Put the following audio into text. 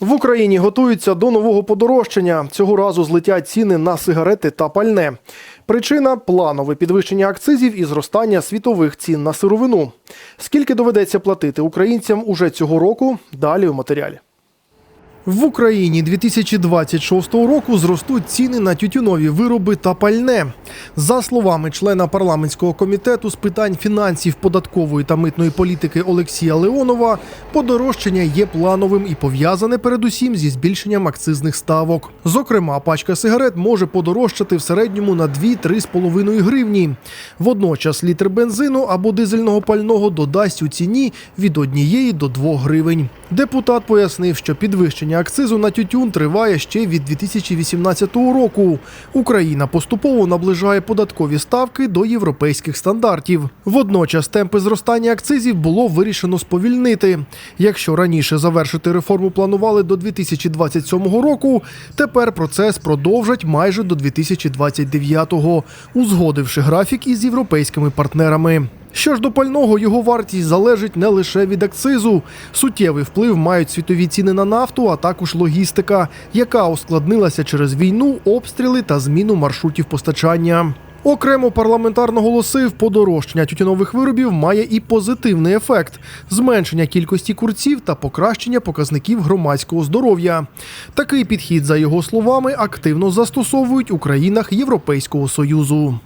В Україні готуються до нового подорожчання. Цього разу злетять ціни на сигарети та пальне. Причина планове підвищення акцизів і зростання світових цін на сировину. Скільки доведеться платити українцям уже цього року? Далі у матеріалі. В Україні 2026 року зростуть ціни на тютюнові вироби та пальне. За словами члена парламентського комітету з питань фінансів, податкової та митної політики Олексія Леонова, подорожчання є плановим і пов'язане передусім зі збільшенням акцизних ставок. Зокрема, пачка сигарет може подорожчати в середньому на 2-3,5 гривні. Водночас літр бензину або дизельного пального додасть у ціні від 1 до 2 гривень. Депутат пояснив, що підвищення акцизу на тютюн триває ще від 2018 року. Україна поступово наближає податкові ставки до європейських стандартів. Водночас темпи зростання акцизів було вирішено сповільнити. Якщо раніше завершити реформу планували до 2027 року, тепер процес продовжать майже до 2029-го, узгодивши графік із європейськими партнерами. Що ж до пального, його вартість залежить не лише від акцизу. Суттєвий вплив мають світові ціни на нафту, а також логістика, яка ускладнилася через війну, обстріли та зміну маршрутів постачання. Окремо парламентар наголосив, подорожчання тютюнових виробів має і позитивний ефект зменшення кількості курців та покращення показників громадського здоров'я. Такий підхід, за його словами, активно застосовують у країнах Європейського союзу.